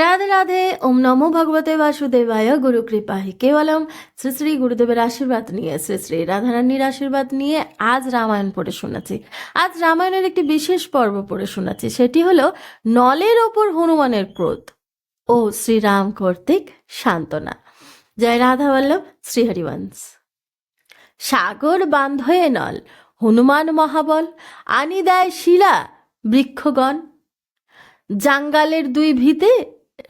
রাধে রাধে ওম নমো ভগবতে বাসুদেবায় গুরু কৃপাহি কেবলম শ্রী শ্রী গুরুদেবের আশীর্বাদ নিয়ে শ্রী শ্রী রাধারানীর আশীর্বাদ নিয়ে আজ রামায়ণ পড়ে শোনাচ্ছি। আজ রামায়ণের একটি বিশেষ পর্ব পড়ে শোনাচ্ছি, সেটি হলো নলের ওপর হনুমানের ক্রোধ ও শ্রীরাম কর্তৃক সান্ত্বনা। জয় রাধা বল্লভ শ্রীহরিবংশ সাগর বান্ধ হয়ে নল, হনুমান মহাবল, আনি দেয় শিলা বৃক্ষগণ। জাঙ্গালের দুই ভিতে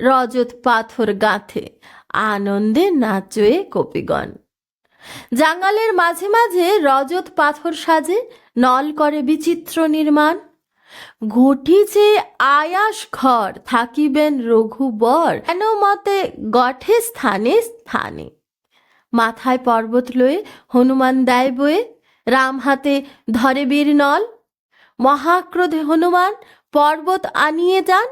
রজত পাথর গাঁথে, আনন্দে নাচয়ে কপিগণ। জাঙ্গালের মাঝে মাঝে রজত পাথর সাজে, নল করে বিচিত্র নির্মাণ। ঘটিছে আয়াস ঘর, থাকিবেন রঘুবর কেন মতে গঠে স্থানে স্থানে। মাথায় পর্বত লয়ে হনুমান দেয় বয়ে, রাম হাতে ধরে বীর নল। মহাক্রোধে হনুমান, পর্বত আনিয়ে যান।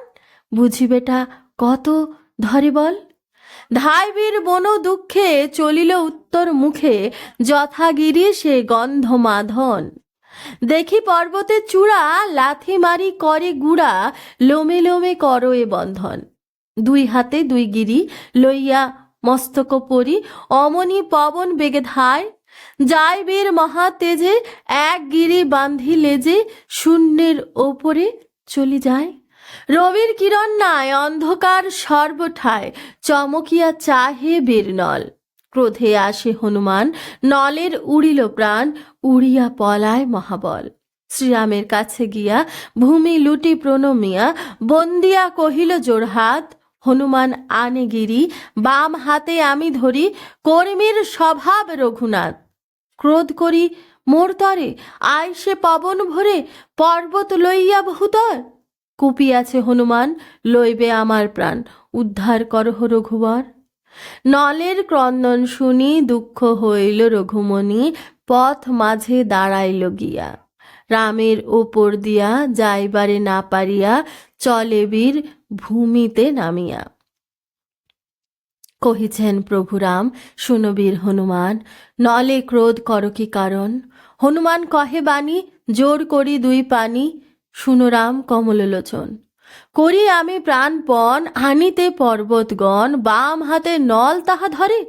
বুঝি বেটা কত ধরে বল? ধাইবীর বন দুঃখে চলিল উত্তর মুখে, যথাগিরি সে গন্ধ মাধন দেখি পর্বতের চূড়া, লাথি মারি করে গুড়া, লোমে লোমে করো এ বন্ধন। দুই হাতে দুই গিরি লইয়া মস্তক পরি, অমনি পবন বেগে ধায়। যায় বীর মহাতেজে, এক গিরি বান্ধি লেজে শূন্যের ওপরে চলি যায়। রবির কিরণ নাই, অন্ধকার সর্বঠায় চমকিয়া চাহে বীরনল। ক্রোধে আসে হনুমান, নলের উড়িল প্রাণ, উড়িয়া পলায় মহাবল। শ্রীরামের কাছে গিয়া ভূমি লুটি প্রণমিয়া, বন্দিয়া কহিল জোড়হাত হনুমান আনে গিরি, বাম হাতে আমি ধরি, কর্মীর স্বভাব রঘুনাথ। ক্রোধ করি মোর তরে, আয় সে পবন ভরে, পর্বত লইয়া বহুতর। কুপিয়াছে হনুমান, লইবে আমার প্রাণ। উদ্ধার করহ রঘুবর। নলের ক্রন্দন শুনি, দুঃখ হইল রঘুমণি, পথ মাঝে দাঁড়াইল গিয়া। রামের ওপর দিয়া যাইবারে না পারিয়া, চলে বীর ভূমিতে নামিয়া। কহিছেন প্রভুরাম শুনবীর হনুমান, নলে ক্রোধ কর কি কারণ? হনুমান কহে বাণী, জোর করি দুই পানি শুনরাম কমললোচন করি আমি প্রাণপণ আনিতে পর্বতগণ, বাম হাতে নল তাহা ধরে।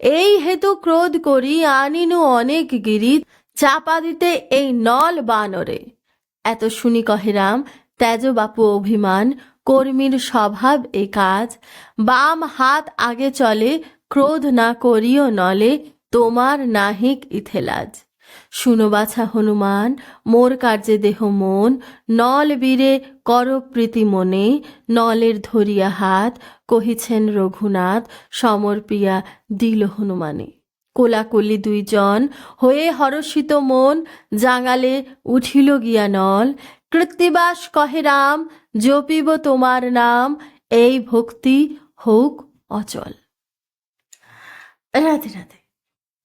এই হেতু ক্রোধ করি, আনিনু অনেক গিরি, চাপা দিতে এই নল বানরে। এত শুনি কহে রাম তেজ বাপু অভিমান, কর্মীর স্বভাব এ কাজ। বাম হাত আগে চলে, ক্রোধ না করিও নলে, তোমার নাহিক ইথেলাজ। শুনো বাছা হনুমান, মোর কার্যে দেহ মন, নল বীরে কর প্রীতি মনে, নলের ধরিয়া হাত, কহিছেন রঘুনাথ, সমর্পিয়া দিল হনুমানে। কোলাকলি দুইজন হয়ে হরষিত মন, জাঙালে উঠিল গিয়া নল। কৃত্তিবাস কহে রাম, জপিব তোমার নাম, এই ভক্তি হোক অচল। রাধে রাধে।